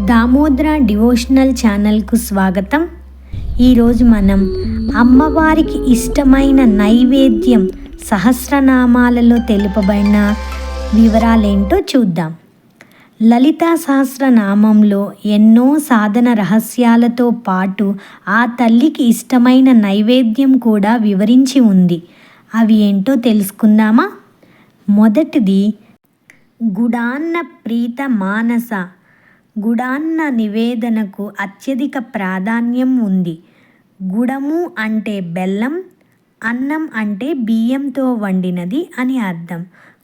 Damodra devotional ఛానల్కు స్వాగతం. ఈరోజు మనం అమ్మవారికి ఇష్టమైన నైవేద్యం సహస్రనామాలలో తెలుపబడిన వివరాలేంటో చూద్దాం. లలితా సహస్రనామంలో ఎన్నో సాధన రహస్యాలతో పాటు ఆ తల్లికి ఇష్టమైన నైవేద్యం కూడా వివరించి ఉంది. అవి ఏంటో తెలుసుకుందామా? మొదటిది గుడాన్న ప్రీత మానస. గుడాన్న నివేదనకు అత్యధిక ప్రాధాన్యం ఉంది. గుడము అంటే బెల్లం అన్నం అంటే బియ్యంతో వండినది అని అర్థం.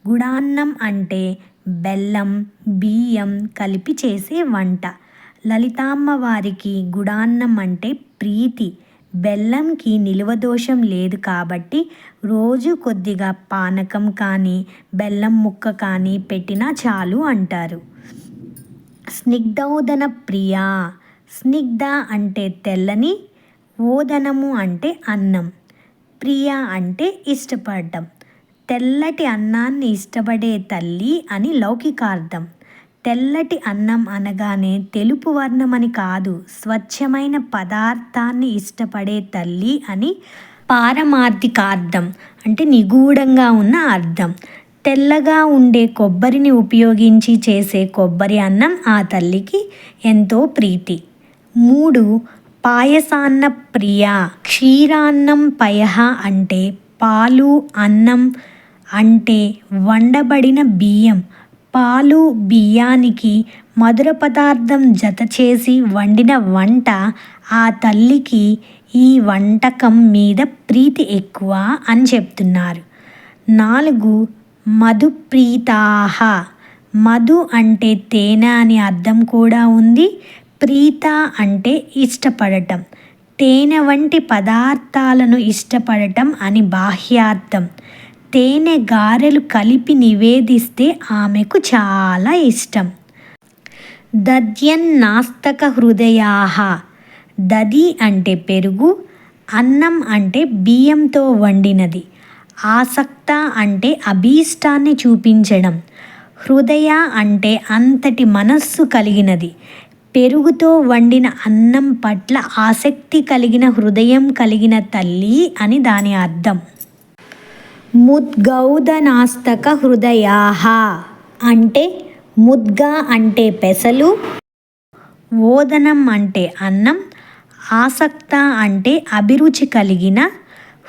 గుడాన్నం అంటే బెల్లం బియ్యం కలిపి చేసే వంట. లలితామ్మ వారికి గుడాన్నం అంటే ప్రీతి. బెల్లంకి నిలువదోషం లేదు కాబట్టి రోజు కొద్దిగా పానకం కానీ బెల్లం ముక్క కానీ పెట్టినా చాలు అంటారు. స్నిగ్ధోదన ప్రియా స్నిగ్ధ అంటే తెల్లని ఓదనము అంటే అన్నం. ప్రియ అంటే ఇష్టపడటం తెల్లటి అన్నాన్ని ఇష్టపడే తల్లి అని లౌకికార్థం. తెల్లటి అన్నం అనగానే తెలుపు వర్ణమని కాదు స్వచ్ఛమైన పదార్థాన్ని ఇష్టపడే తల్లి అని పారమార్థికార్థం అంటే నిగూఢంగా ఉన్న అర్థం. తెల్లగా ఉండే కొబ్బరిని ఉపయోగించి చేసే కొబ్బరి అన్నం ఆ తల్లికి ఎంతో ప్రీతి. మూడు పాయసాన్న ప్రియ క్షీరాన్నం పయహ అంటే పాలు అన్నం అంటే వండబడిన బియ్యం. పాలు బియ్యానికి మధుర పదార్థం జత చేసి వండిన వంట ఆ తల్లికి ఈ వంటకం మీద ప్రీతి ఎక్కువ అని చెప్తున్నారు. నాలుగు మధుప్రీతాహ. మధు అంటే తేనె అని అర్థం కూడా ఉంది. ప్రీత అంటే ఇష్టపడటం. తేనె వంటి పదార్థాలను ఇష్టపడటం అని బాహ్యార్థం. తేనె గారెలు కలిపి నివేదిస్తే ఆమెకు చాలా ఇష్టం. దద్యన్నాస్తక హృదయాహ. దది అంటే పెరుగు అన్నం అంటే బియ్యంతో వండినది. ఆసక్త అంటే అభీష్టాన్ని చూపించడం హృదయ అంటే అంతటి మనస్సు కలిగినది. పెరుగుతో వండిన అన్నం పట్ల ఆసక్తి కలిగిన హృదయం కలిగిన తల్లి అని దాని అర్థం. ముద్గౌదనాస్తక హృదయాహ అంటే ముద్గా అంటే పెసలు ఓదనం అంటే అన్నం ఆసక్త అంటే అభిరుచి కలిగిన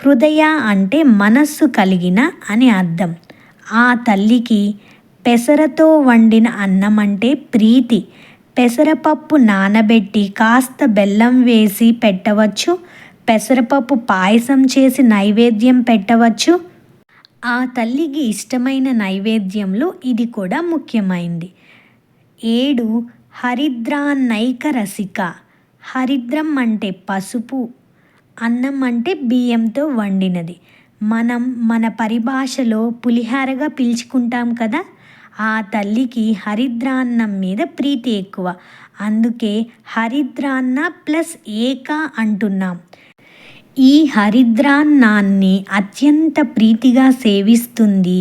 హృదయ అంటే మనస్సు కలిగిన అని అర్థం. ఆ తల్లికి పెసరతో వండిన అన్నం అంటే ప్రీతి. పెసరపప్పు నానబెట్టి కాస్త బెల్లం వేసి పెట్టవచ్చు. పెసరపప్పు పాయసం చేసి నైవేద్యం పెట్టవచ్చు. ఆ తల్లికి ఇష్టమైన నైవేద్యంలో ఇది కూడా ముఖ్యమైంది. ఏడు హరిద్రాన్నైక రసిక. హరిద్రం అంటే పసుపు అన్నం అంటే బియ్యంతో వండినది. మనం మన పరిభాషలో పులిహారగా పిలుచుకుంటాం కదా ఆ తల్లికి హరిద్రాన్నం మీద ప్రీతి ఎక్కువ. అందుకే హరిద్రాన్న ప్లస్ ఏక అంటున్నాం. ఈ హరిద్రాన్నాన్ని అత్యంత ప్రీతిగా సేవిస్తుంది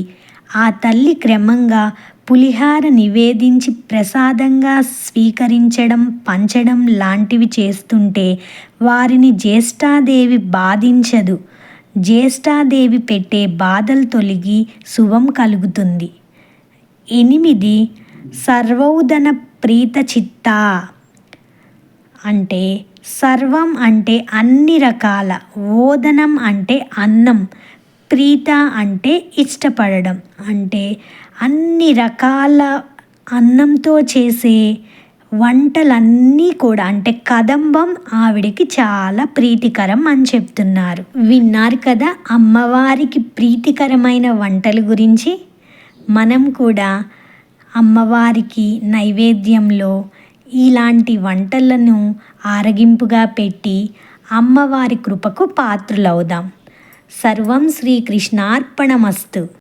ఆ తల్లి క్రమంగా పులిహార నివేదించి ప్రసాదంగా స్వీకరించడం పంచడం లాంటివి చేస్తుంటే వారిని జ్యేష్ఠాదేవి బాధించదు. జ్యేష్ఠాదేవి పెట్టే బాధలు తొలగి శుభం కలుగుతుంది. ఎనిమిది సర్వౌదన ప్రీత చిత్త అంటే సర్వం అంటే అన్ని రకాల ఓదనం అంటే అన్నం ప్రీత అంటే ఇష్టపడడం అంటే అన్ని రకాల అన్నంతో చేసే వంటలన్నీ కూడా అంటే కదంబం ఆవిడకి చాలా ప్రీతికరం అని చెప్తున్నారు. విన్నారు కదా అమ్మవారికి ప్రీతికరమైన వంటల గురించి? మనం కూడా అమ్మవారికి నైవేద్యంలో ఇలాంటి వంటలను ఆరగింపుగా పెట్టి అమ్మవారి కృపకు పాత్రులవుదాం. సర్వం శ్రీకృష్ణార్పణమస్తు